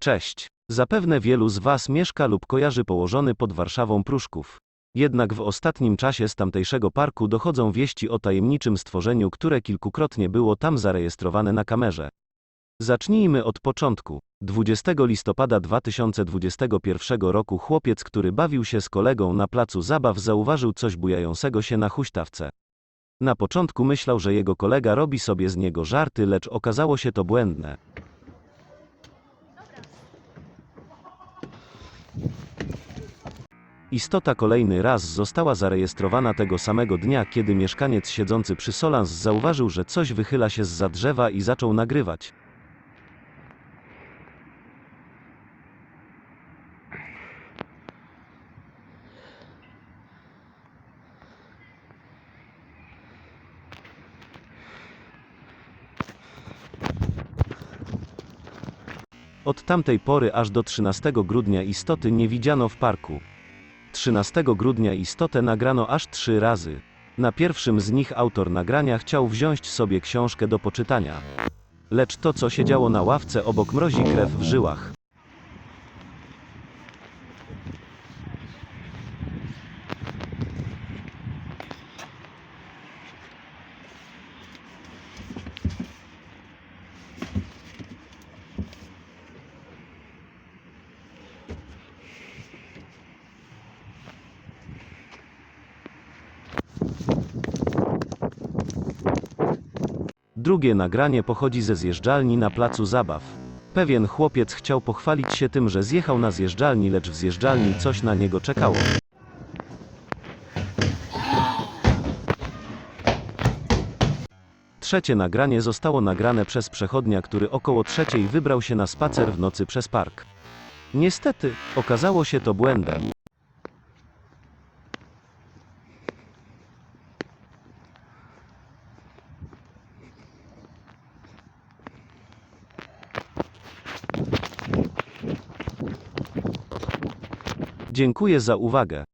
Cześć. Zapewne wielu z Was mieszka lub kojarzy położony pod Warszawą Pruszków. Jednak w ostatnim czasie z tamtejszego parku dochodzą wieści o tajemniczym stworzeniu, które kilkukrotnie było tam zarejestrowane na kamerze. Zacznijmy od początku. 20 listopada 2021 roku chłopiec, który bawił się z kolegą na placu zabaw, zauważył coś bujającego się na huśtawce. Na początku myślał, że jego kolega robi sobie z niego żarty, lecz okazało się to błędne. Istota kolejny raz została zarejestrowana tego samego dnia, kiedy mieszkaniec siedzący przy Solans zauważył, że coś wychyla się z drzewa i zaczął nagrywać. Od tamtej pory aż do 13 grudnia istoty nie widziano w parku. 13 grudnia istotę nagrano aż trzy razy. Na pierwszym z nich autor nagrania chciał wziąć sobie książkę do poczytania. Lecz to, co się działo na ławce obok, mrozi krew w żyłach. Drugie nagranie pochodzi ze zjeżdżalni na placu zabaw. Pewien chłopiec chciał pochwalić się tym, że zjechał na zjeżdżalni, lecz w zjeżdżalni coś na niego czekało. Trzecie nagranie zostało nagrane przez przechodnia, który około trzeciej wybrał się na spacer w nocy przez park. Niestety, okazało się to błędem. Dziękuję za uwagę.